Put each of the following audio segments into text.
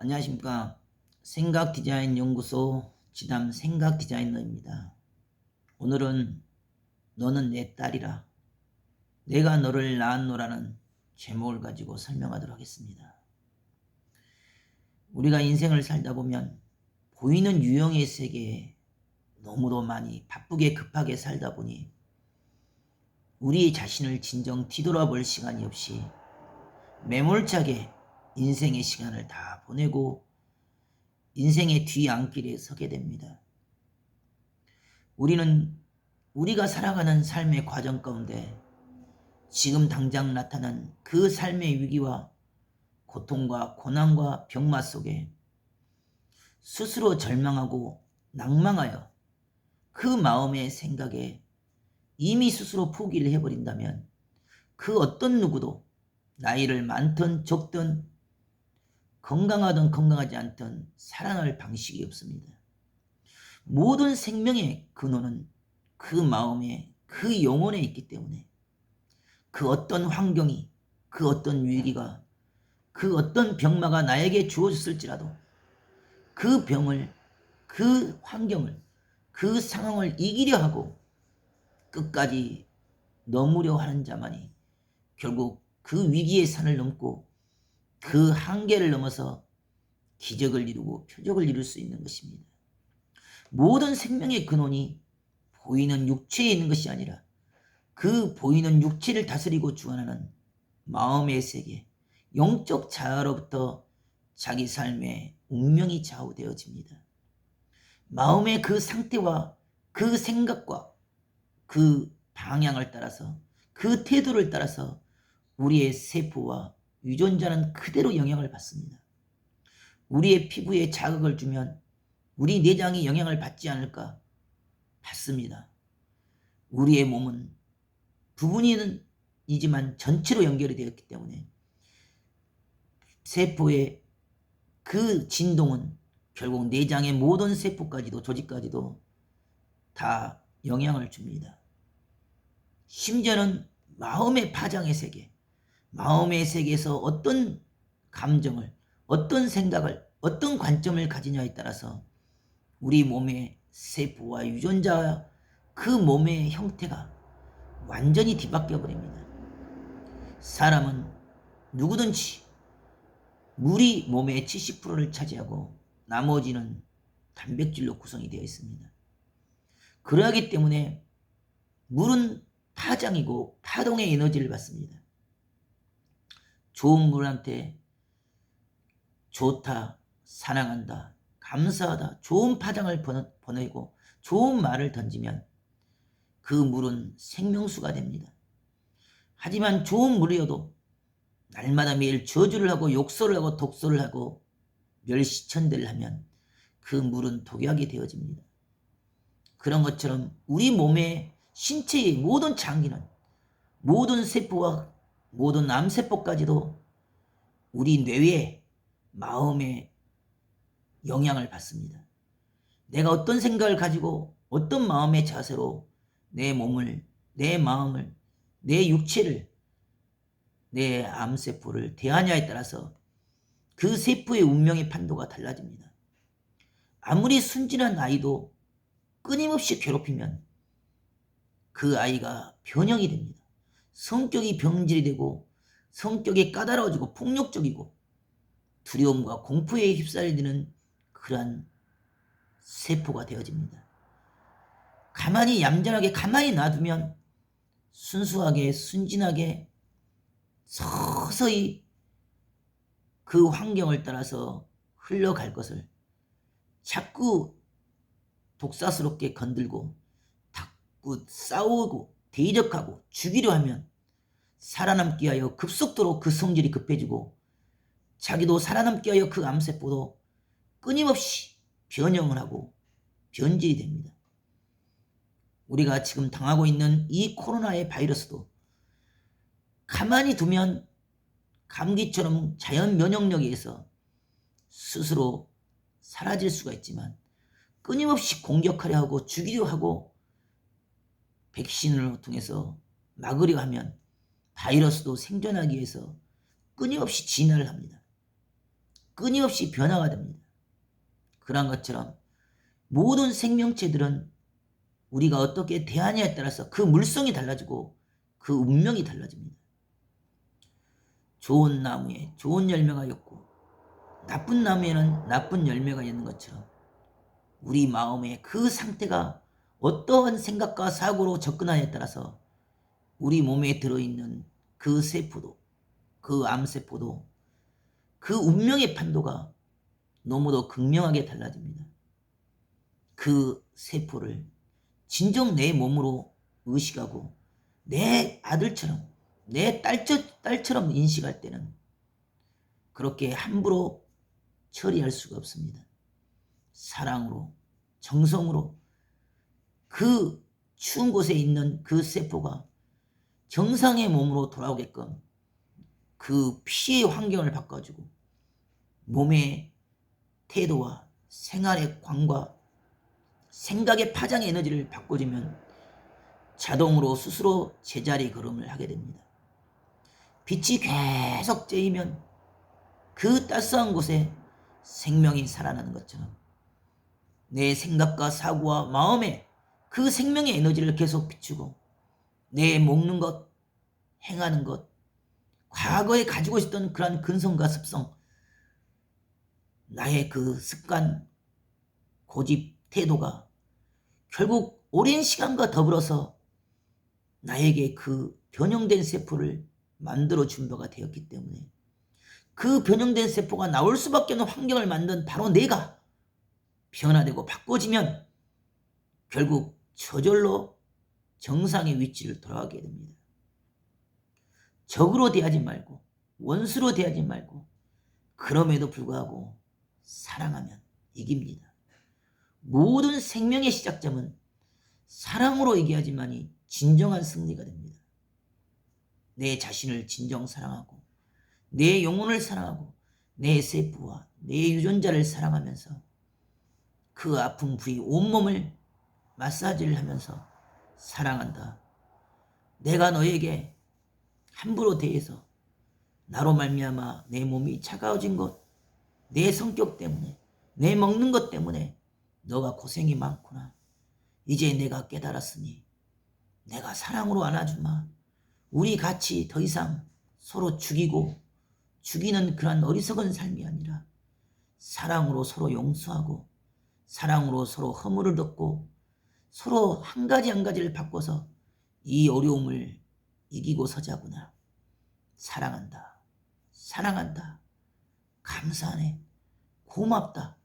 안녕하십니까. 생각 디자인 연구소 지담 생각 디자이너입니다. 오늘은 너는 내 딸이라 내가 너를 낳았노라는 제목을 가지고 설명하도록 하겠습니다. 우리가 인생을 살다 보면 보이는 유형의 세계에 너무도 많이 바쁘게 급하게 살다 보니 우리 자신을 진정 뒤돌아볼 시간이 없이 매몰차게 인생의 시간을 다 보내고 인생의 뒤안길에 서게 됩니다. 우리는 우리가 살아가는 삶의 과정 가운데 지금 당장 나타난 그 삶의 위기와 고통과 고난과 병마 속에 스스로 절망하고 낭망하여 그 마음의 생각에 이미 스스로 포기를 해버린다면 그 어떤 누구도 나이를 많든 적든 건강하든 건강하지 않든 살아날 방식이 없습니다. 모든 생명의 근원은 그 마음에 그 영혼에 있기 때문에 그 어떤 환경이 그 어떤 위기가 그 어떤 병마가 나에게 주어졌을지라도 그 병을 그 환경을 그 상황을 이기려 하고 끝까지 넘으려 하는 자만이 결국 그 위기의 산을 넘고 그 한계를 넘어서 기적을 이루고 표적을 이룰 수 있는 것입니다. 모든 생명의 근원이 보이는 육체에 있는 것이 아니라 그 보이는 육체를 다스리고 주관하는 마음의 세계, 영적 자아로부터 자기 삶의 운명이 좌우되어집니다. 마음의 그 상태와 그 생각과 그 방향을 따라서 그 태도를 따라서 우리의 세포와 유전자는 그대로 영향을 받습니다. 우리의 피부에 자극을 주면 우리 내장이 영향을 받지 않을까? 받습니다. 우리의 몸은 부분이지만 전체로 연결이 되었기 때문에 세포의 그 진동은 결국 내장의 모든 세포까지도 조직까지도 다 영향을 줍니다. 심지어는 마음의 파장의 세계, 마음의 세계에서 어떤 감정을, 어떤 생각을, 어떤 관점을 가지냐에 따라서 우리 몸의 세포와 유전자 그 몸의 형태가 완전히 뒤바뀌어 버립니다. 사람은 누구든지 물이 몸의 70%를 차지하고 나머지는 단백질로 구성이 되어 있습니다. 그러하기 때문에 물은 파장이고 파동의 에너지를 받습니다. 좋은 물한테 좋다, 사랑한다, 감사하다, 좋은 파장을 보내고 좋은 말을 던지면 그 물은 생명수가 됩니다. 하지만 좋은 물이어도 날마다 매일 저주를 하고 욕설을 하고 독설을 하고 멸시천대를 하면 그 물은 독약이 되어집니다. 그런 것처럼 우리 몸의 신체의 모든 장기는 모든 세포와 모든 암세포까지도 우리 뇌의 마음에 영향을 받습니다. 내가 어떤 생각을 가지고 어떤 마음의 자세로 내 몸을, 내 마음을, 내 육체를, 내 암세포를 대하냐에 따라서 그 세포의 운명의 판도가 달라집니다. 아무리 순진한 아이도 끊임없이 괴롭히면 그 아이가 변형이 됩니다. 성격이 병질이 되고 성격이 까다로워지고 폭력적이고 두려움과 공포에 휩싸이는 그러한 세포가 되어집니다. 가만히 얌전하게 가만히 놔두면 순수하게 순진하게 서서히 그 환경을 따라서 흘러갈 것을 자꾸 독사스럽게 건들고 자꾸 싸우고 대적하고 죽이려 하면 살아남기 위하여 급속도로 그 성질이 급해지고 자기도 살아남기 위하여 그 암세포도 끊임없이 변형을 하고 변질이 됩니다. 우리가 지금 당하고 있는 이 코로나의 바이러스도 가만히 두면 감기처럼 자연 면역력에 의해서 스스로 사라질 수가 있지만 끊임없이 공격하려 하고 죽이려 하고 백신을 통해서 막으려 하면 바이러스도 생존하기 위해서 끊임없이 진화를 합니다. 끊임없이 변화가 됩니다. 그런 것처럼 모든 생명체들은 우리가 어떻게 대하냐에 따라서 그 물성이 달라지고 그 운명이 달라집니다. 좋은 나무에 좋은 열매가 있고 나쁜 나무에는 나쁜 열매가 있는 것처럼 우리 마음의 그 상태가 어떠한 생각과 사고로 접근하냐에 따라서 우리 몸에 들어있는 그 세포도 그 암세포도 그 운명의 판도가 너무도 극명하게 달라집니다. 그 세포를 진정 내 몸으로 의식하고 내 아들처럼 내 딸처, 딸처럼 인식할 때는 그렇게 함부로 처리할 수가 없습니다. 사랑으로 정성으로 그 추운 곳에 있는 그 세포가 정상의 몸으로 돌아오게끔 그 피의 환경을 바꿔주고 몸의 태도와 생활의 광과 생각의 파장의 에너지를 바꿔주면 자동으로 스스로 제자리 걸음을 하게 됩니다. 빛이 계속 쬐이면 그 따스한 곳에 생명이 살아나는 것처럼 내 생각과 사고와 마음에 그 생명의 에너지를 계속 비추고 내 먹는 것, 행하는 것, 과거에 가지고 있었던 그러한 근성과 습성, 나의 그 습관, 고집, 태도가 결국 오랜 시간과 더불어서 나에게 그 변형된 세포를 만들어 준 바가 되었기 때문에 그 변형된 세포가 나올 수밖에 없는 환경을 만든 바로 내가 변화되고 바꿔지면 결국 저절로 정상의 위치를 돌아가게 됩니다. 적으로 대하지 말고 원수로 대하지 말고 그럼에도 불구하고 사랑하면 이깁니다. 모든 생명의 시작점은 사랑으로 얘기하지만이 진정한 승리가 됩니다. 내 자신을 진정 사랑하고 내 영혼을 사랑하고 내 세포와 내 유전자를 사랑하면서 그 아픈 부위 온몸을 마사지를 하면서 사랑한다. 내가 너에게 함부로 대해서 나로 말미암아 내 몸이 차가워진 것, 내 성격 때문에, 내 먹는 것 때문에 너가 고생이 많구나. 이제 내가 깨달았으니 내가 사랑으로 안아주마. 우리 같이 더 이상 서로 죽이고 죽이는 그런 어리석은 삶이 아니라 사랑으로 서로 용서하고 사랑으로 서로 허물을 덮고 서로 한 가지 한 가지를 바꿔서 이 어려움을 이기고 서자구나. 사랑한다. 사랑한다. 감사하네. 고맙다.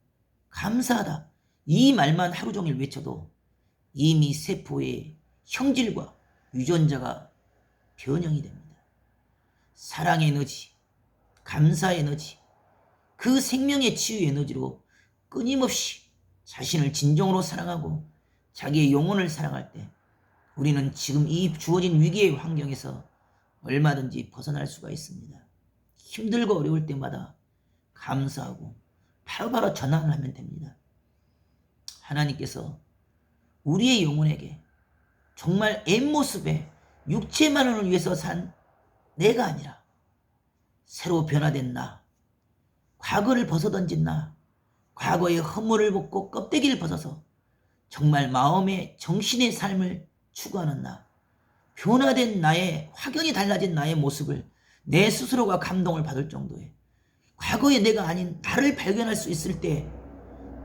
감사하다. 이 말만 하루 종일 외쳐도 이미 세포의 형질과 유전자가 변형이 됩니다. 사랑의 에너지, 감사의 에너지, 그 생명의 치유 에너지로 끊임없이 자신을 진정으로 사랑하고 자기의 영혼을 사랑할 때 우리는 지금 이 주어진 위기의 환경에서 얼마든지 벗어날 수가 있습니다. 힘들고 어려울 때마다 감사하고 바로바로 전환을 하면 됩니다. 하나님께서 우리의 영혼에게 정말 엠모습에 육체만을 위해서 산 내가 아니라 새로 변화된 나, 과거를 벗어던진 나, 과거의 허물을 벗고 껍데기를 벗어서 정말 마음의 정신의 삶을 추구하는 나, 변화된 나의 확연히 달라진 나의 모습을 내 스스로가 감동을 받을 정도의 과거의 내가 아닌 나를 발견할 수 있을 때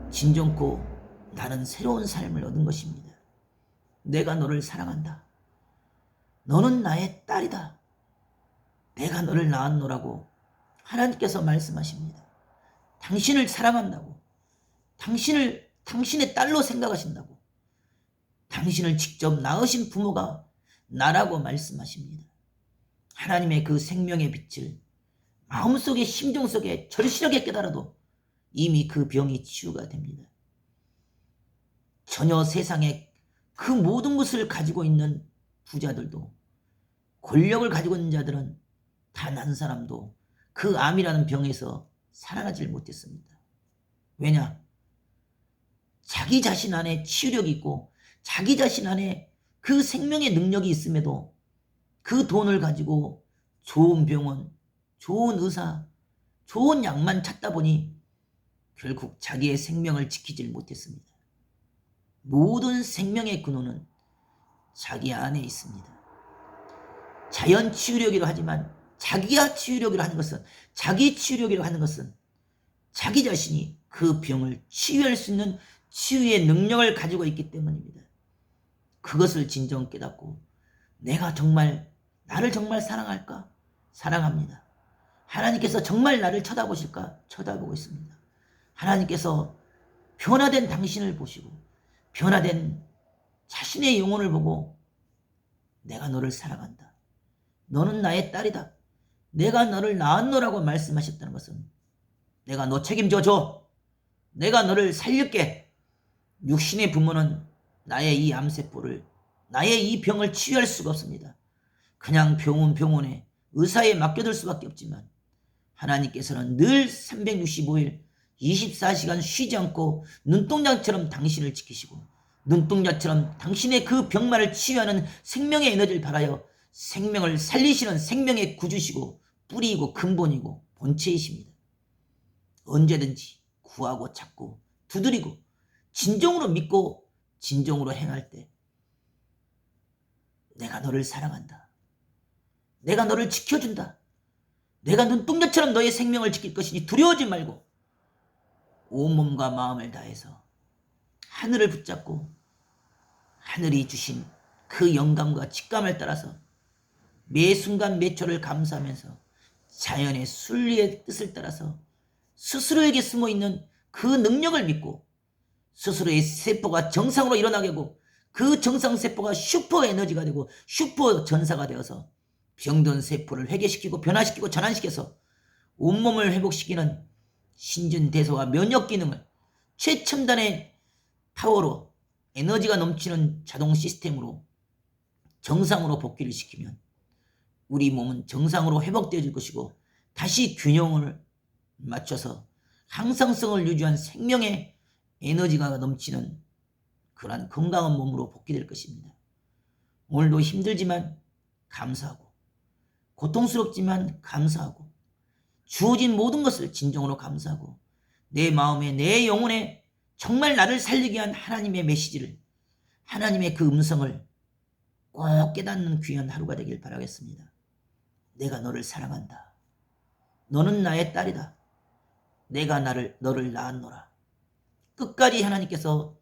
진정코 나는 새로운 삶을 얻은 것입니다. 내가 너를 사랑한다. 너는 나의 딸이다. 내가 너를 낳았노라고 하나님께서 말씀하십니다. 당신을 사랑한다고. 당신을 당신의 딸로 생각하신다고. 당신을 직접 낳으신 부모가 나라고 말씀하십니다. 하나님의 그 생명의 빛을 마음속에 심정 속에 절실하게 깨달아도 이미 그 병이 치유가 됩니다. 전혀 세상에 그 모든 것을 가지고 있는 부자들도 권력을 가지고 있는 자들은 단 한 사람도 그 암이라는 병에서 살아나질 못했습니다. 왜냐? 자기 자신 안에 치유력이 있고 자기 자신 안에 그 생명의 능력이 있음에도 그 돈을 가지고 좋은 병원, 좋은 의사, 좋은 약만 찾다 보니 결국 자기의 생명을 지키질 못했습니다. 모든 생명의 근원은 자기 안에 있습니다. 자연 치유력이라 하지만 자기가 치유력이라 하는 것은 자기 치유력이라 하는 것은 자기 자신이 그 병을 치유할 수 있는 치유의 능력을 가지고 있기 때문입니다. 그것을 진정 깨닫고 내가 정말 나를 정말 사랑할까? 사랑합니다. 하나님께서 정말 나를 쳐다보실까? 쳐다보고 있습니다. 하나님께서 변화된 당신을 보시고 변화된 자신의 영혼을 보고 내가 너를 사랑한다. 너는 나의 딸이다. 내가 너를 낳았노라고 말씀하셨다는 것은 내가 너 책임져 줘. 내가 너를 살릴게. 육신의 부모는 나의 이 암세포를 나의 이 병을 치유할 수가 없습니다. 그냥 병원 병원에 의사에 맡겨둘 수밖에 없지만 하나님께서는 늘 365일 24시간 쉬지 않고 눈동자처럼 당신을 지키시고 눈동자처럼 당신의 그 병만을 치유하는 생명의 에너지를 발하여 생명을 살리시는 생명의 구주시고 뿌리이고 근본이고 본체이십니다. 언제든지 구하고 찾고 두드리고 진정으로 믿고 진정으로 행할 때 내가 너를 사랑한다. 내가 너를 지켜준다. 내가 눈동자처럼 너의 생명을 지킬 것이니 두려워하지 말고 온몸과 마음을 다해서 하늘을 붙잡고 하늘이 주신 그 영감과 직감을 따라서 매 순간 매 초를 감사하면서 자연의 순리의 뜻을 따라서 스스로에게 숨어 있는 그 능력을 믿고 스스로의 세포가 정상으로 일어나게 하고 그 정상 세포가 슈퍼 에너지가 되고 슈퍼 전사가 되어서 병든 세포를 회개시키고 변화시키고 전환시켜서 온몸을 회복시키는 신진대소와 면역 기능을 최첨단의 파워로 에너지가 넘치는 자동 시스템으로 정상으로 복귀를 시키면 우리 몸은 정상으로 회복되어질 것이고 다시 균형을 맞춰서 항상성을 유지한 생명의 에너지가 넘치는 그러한 건강한 몸으로 복귀될 것입니다. 오늘도 힘들지만 감사하고 고통스럽지만 감사하고 주어진 모든 것을 진정으로 감사하고 내 마음에 내 영혼에 정말 나를 살리게 한 하나님의 메시지를 하나님의 그 음성을 꼭 깨닫는 귀한 하루가 되길 바라겠습니다. 내가 너를 사랑한다. 너는 나의 딸이다. 내가 나를 너를 낳았노라. 끝까지 하나님께서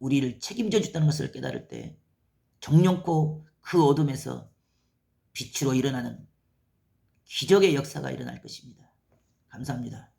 우리를 책임져 주다는 것을 깨달을 때 정령코 그 어둠에서 빛으로 일어나는 기적의 역사가 일어날 것입니다. 감사합니다.